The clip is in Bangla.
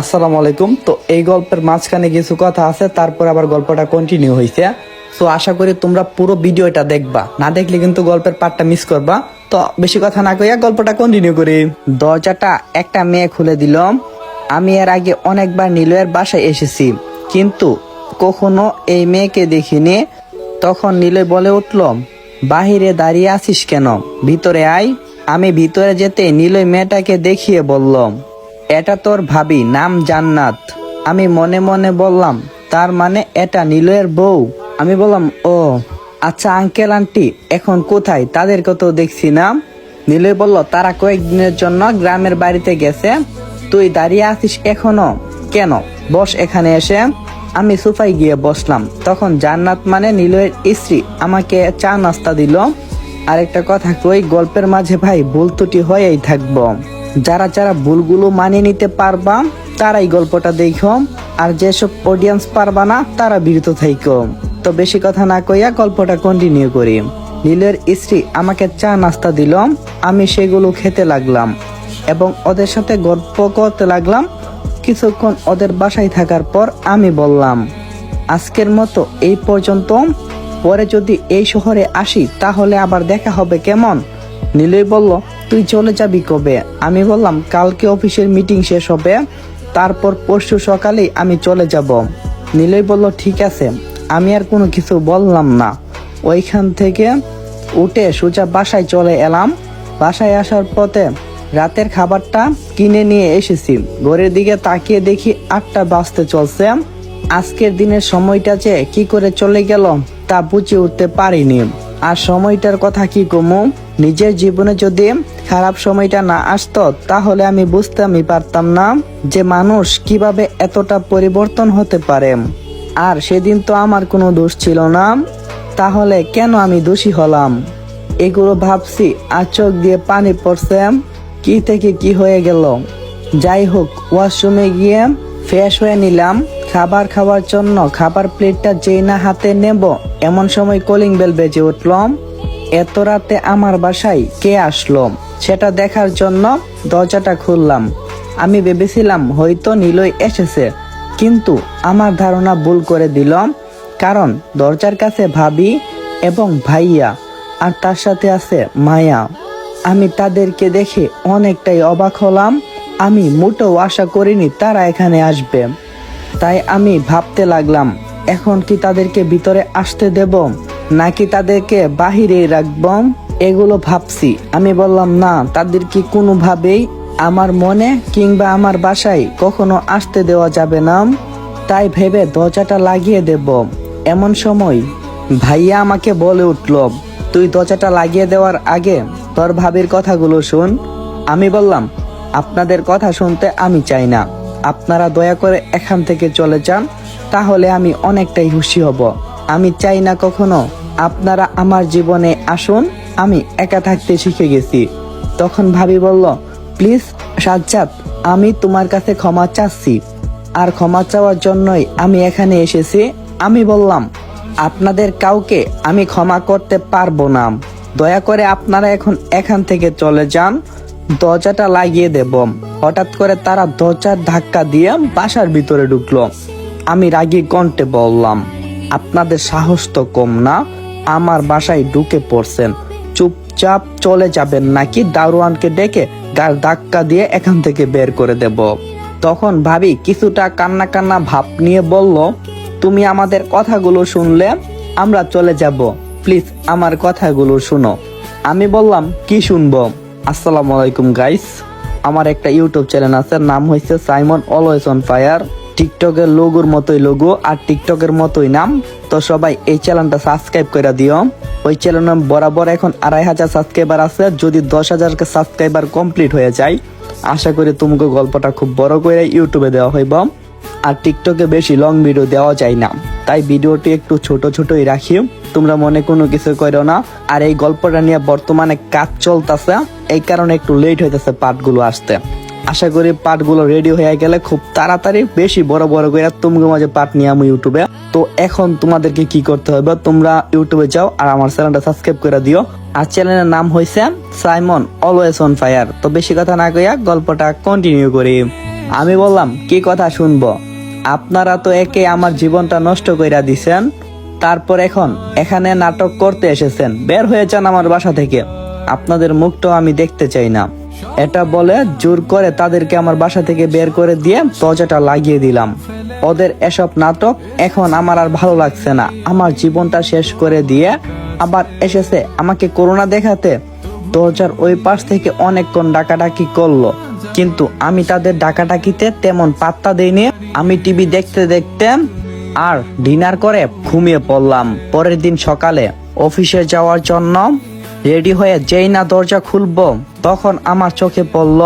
আসসালামু আলাইকুম। তো এই গল্পের মাঝখানে কিছু কথা আছে, তারপর আবার গল্পটা কন্টিনিউ হয়েছে তো আশা করি তোমরা পুরো ভিডিওটা দেখবা। না দেখলে কিন্তু গল্পের পার্টটা মিস করবা। তো বেশি কথা না কইয়া গল্পটা কন্টিনিউ করি। দরজাটা একটা মেয়ে খুলে দিলাম আমি এর আগে অনেকবার নীলয়ের বাসায় এসেছি, কিন্তু কখনো এই মেয়েকে দেখিনি। তখন নীলয় বলে উঠল, বাহিরে দাঁড়িয়ে আছিস কেন? ভিতরে আয়। আমি ভিতরে যেতে নীলয় মেয়েটাকে দেখিয়ে বললাম এটা তোর ভাবি, নাম জান্নাত। আমি মনে মনে বললাম, তার মানে এটা নীলয়ের বউ। আমি বললাম, ও আচ্ছা আঙ্কেল আন্টি এখন কোথায়? তাদেরকে তো দেখছি না। নীলয় বলল, তারা কয়েকদিনের জন্য গ্রামের বাড়িতে গেছে। তুই দাঁড়িয়ে আছিস এখনও? কেন? বস এখানে এসে। আমি সোফায় গিয়ে বসলাম। তখন জান্নাত মানে নীলয়ের স্ত্রী আমাকে চা নাস্তা দিল। আরেকটা কথা কই, গল্পের মাঝে ভাই, ভুল ত্রুটি হয়েই থাকব। যারা যারা ভুলগুলো মানিয়ে নিতে পারবা, তারাই গল্পটা দেখো আর যেসব অডিয়েন্স পারবা না, তারা বিরত থাইকো তো বেশি কথা না কইয়া গল্পটা কন্টিনিউ করি। নীলের স্ত্রী আমাকে চা নাস্তা দিল, আমি সেগুলো খেতে লাগলাম। এবং ওদের সাথে গল্প করতে লাগলাম। কিছুক্ষণ ওদের বাসায় থাকার পর আমি বললাম, আজকের মতো এই পর্যন্ত। পরে যদি এই শহরে আসি, তাহলে আবার দেখা হবে কেমন? নীলই বলল তুই চলে যাবি কবে? আমি বললাম, কালকে অফিসের মিটিং শেষ হবে, তারপর পরশু সকালেই আমি চলে যাব। নীলই বলল, ঠিক আছে। আমি আর কোনো কিছু বললাম না। ওইখান থেকে উঠে সোজা বাসায় চলে এলাম। বাসায় আসার পথে রাতের খাবারটা কিনে নিয়ে এসেছি। ঘরের দিকে তাকিয়ে দেখি আটটা বাজতে চলছে। আজকের দিনের সময়টা যে কি করে চলে গেল তা বুঝে উঠতে পারিনি। আর সময়টার কথা কি কমু নিজের জীবনে যদি খারাপ সময়টা না আসতো, তাহলে আমি বুঝতামই পারতাম না যে মানুষ কীভাবে এতটা পরিবর্তন হতে পারে। আর সেদিন তো আমার কোনো দোষ ছিল না। তাহলে কেন আমি দোষী হলাম? এগুলো ভাবছি আর চোখ দিয়ে পানি পড়ছে। কি থেকে কি হয়ে গেল? যাই হোক, ওয়াশরুমে গিয়ে ফ্রেশ হয়ে নিলাম। খাবার খাওয়ার জন্য খাবার প্লেটটা যেই না হাতে নেব, এমন সময় কলিং বেল বেজে উঠলাম। এত রাতে আমার বাসায় কে আসলো? সেটা দেখার জন্য দরজাটা খুললাম। আমি ভেবেছিলাম হয়তো নীলই এসেছে, কিন্তু আমার ধারণা ভুল করে দিলাম, কারণ দরজার কাছে ভাবি এবং ভাইয়া, আর তার সাথে আছে মায়া। আমি তাদেরকে দেখে অনেকটাই অবাক হলাম। আমি মোটেও আশা করিনি তারা এখানে আসবে। তাই আমি ভাবতে লাগলাম, এখন কি তাদেরকে ভিতরে আসতে দেব, নাকি তাদেরকে বাহিরেই রাখব? এগুলো ভাবছি। আমি বললাম, না, তাদের কি কোনোভাবেই আমার মনে কিংবা আমার বাসায় কখনো আসতে দেওয়া যাবে না। তাই ভেবে দরজাটা লাগিয়ে দেব। এমন সময় ভাইয়া আমাকে বলে উঠল, তুই দরজাটা লাগিয়ে দেওয়ার আগে তোর ভাবির কথাগুলো শুন। আমি বললাম, আপনাদের কথা শুনতে আমি চাই না। আপনারা দয়া করে এখান থেকে চলে যান, তাহলে আমি অনেকটাই খুশি হব। আমি চাই না কখনো আপনারা আমার জীবনে আসুন, আমি একা থাকতে শিখে গেছি। তখন ভাবি বলল, প্লিজ, সাজ্জাদ, আমি তোমার কাছে ক্ষমা চাচ্ছি। আর ক্ষমা চাওয়ার জন্যই আমি এখানে এসেছি। আমি বললাম, আপনাদের কাউকে আমি ক্ষমা করতে পারব না। দয়া করে আপনারা এখন এখান থেকে চলে যান দরজাটা লাগিয়ে দেব হঠাৎ করে তারা দরজার ধাক্কা দিয়ে বাসার ভিতরে ঢুকলো। আমি রাগি কণ্ঠে বললাম, আপনাদের সাহস তো কম না, আমার বাসায় ঢুকে পড়ছেন। চুপচাপ চলে যাবেন নাকি দারোয়ানকে ডেকে গার ধাক্কা দিয়ে এখান থেকে বের করে দেব? তখন ভাবি কিছুটা কান্না কান্না ভাব নিয়ে বলল, তুমি আমাদের কথাগুলো শুনলে আমরা চলে যাব। প্লিজ আমার কথাগুলো শুনো। আমি বললাম, কি শুনব? আসসালামু আলাইকুম গাইস আমার একটা ইউটিউব চ্যানেল আছে, নাম হয়েছে সাইমন অলওয়েজ অন ফায়ার। টিকটকের লোগোর মতোই লোগো আর টিকটকের মতোই নাম। তো সবাই এই চ্যানেলটা সাবস্ক্রাইব করে দিও। ওই চ্যানেল বরাবর এখন আড়াই হাজার সাবস্ক্রাইবার আছে। যদি দশ হাজার সাবস্ক্রাইবার কমপ্লিট হয়ে যায়, আশা করি তোমাকে গল্পটা খুব বড় করে ইউটিউবে দেওয়া হইব। আর টিকটকে বেশি লং ভিডিও দেওয়া যায় না। তাই ভিডিওটি একটু ছোট ছোটই রাখি। তোমরা মনে কোনো কিছু করো না। আর এই গল্পটা নিয়ে বর্তমানে কাজ চলতেছে। এই কারণে একটু লেট হইতেছে পার্টগুলো আসতে। আশা করি পার্টগুলো রেডি হয়ে গেলে খুব তাড়াতাড়ি বেশি বড় বড় করে তোমাকে মাঝে পার্ট নিয়ে আমি ইউটিউবে তো এখন তোমাদেরকে কি করতে হবে? তোমরা ইউটিউবে যাও আর আমার চ্যানেলটা সাবস্ক্রাইব করে দিও। আর চ্যানেলের নাম হয়েছে সাইমন অলওয়েজ অন ফায়ার তো বেশি কথা না কইয়া গল্পটা কন্টিনিউ করি। আমি বললাম, কি কথা শুনব? আপনারা তো একে আমার জীবনটা নষ্ট কইরা দিছেন। তারপর এখন এখানে নাটক করতে এসেছেন। বের হয়ে যান আমার বাসা থেকে। আপনাদের মুখটাও আমি দেখতে চাই না। এটা বলে জোর করে তাদেরকে আমার বাসা থেকে বের করে দিয়ে দরজাটা লাগিয়ে দিলাম। ওদের এসব নাটক এখন আমার আর ভালো লাগছে না। আমার জীবনটা শেষ করে দিয়ে আবার এসেছে আমাকে করোনা দেখাতে। দরজার ওই পাশ থেকে অনেকক্ষণ ডাকাডাকি করল। কিন্তু আমি তাদের ডাকাডাকিতে তেমন পাত্তা দেইনি। আমি টিভি দেখতে দেখতে আর ডিনার করে ঘুমিয়ে পড়লাম। পরের দিন সকালে অফিসে যাওয়ার জন্য রেডি হয়ে যেই না দরজা খুলব, তখন আমার চোখে পড়ল